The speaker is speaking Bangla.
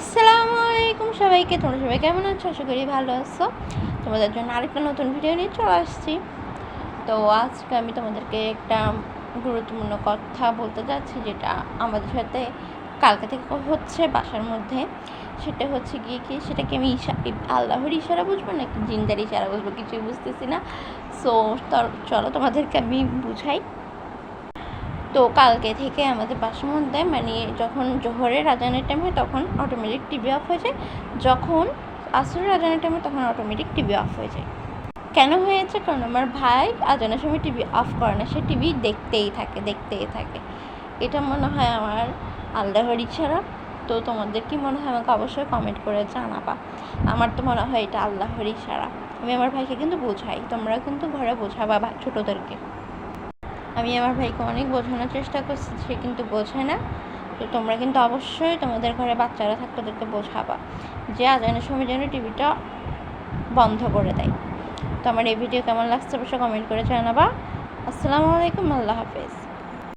আসসালামু আলাইকুম সবাইকে, তোমরা সবাই কেমন আছো? আশা করি ভালো আছো। তোমাদের জন্য আরেকটা নতুন ভিডিও নিয়ে চলে আসছি। তো আজকে আমি তোমাদেরকে একটা গুরুত্বপূর্ণ কথা বলতে যাচ্ছি, যেটা আমাদের সাথে কালকে থেকে হচ্ছে বাসার মধ্যে। সেটা হচ্ছে গিয়ে কি, সেটাকে আমি ইশা আল্লাহর ইশারা বুঝব নাকি জিন্দার ইশারা বুঝব? কিছুই বুঝতেছি না। সো চলো তোমাদেরকে আমি বুঝাই। তো কালকে থেকে আমাদের বাসার মধ্যে মানে যখন জোহরের আজানের টাইম হয় তখন অটোমেটিক টিভি অফ হয়ে যায়। যখন আসরের আজানের টাইমে তখন অটোমেটিক টিভি অফ হয়ে যায়। কেন হয়েছে? কারণ আমার ভাই আজানের সময় টিভি অফ করে না, সে টিভি দেখতেই থাকে দেখতেই থাকে। এটা মনে হয় আমার আল্লাহর ইচ্ছারা তো তোমাদের কি মনে হয় আমাকে অবশ্যই কমেন্ট করে জানাবা। আমার তো মনে হয় এটা আল্লাহর ইশারা। আমি আমার ভাইকে কিন্তু বোঝাই, তোমরা কিন্তু ঘরে বোঝাবা ছোটোদেরকে। আমি আমার ভাইকে অনেক বোঝানোর চেষ্টা করছি, সে কিন্তু বোঝে না। তো তোমরা কিন্তু অবশ্যই তোমাদের ঘরে বাচ্চারা থাকতে তাদেরকে বোঝাবা যে আজানের সময় যেন টিভিটা বন্ধ করে দেয়। তো আমার এই ভিডিও কেমন লাগছে অবশ্যই কমেন্ট করে জানাবা। আসসালামু আলাইকুম, আল্লাহ হাফেজ।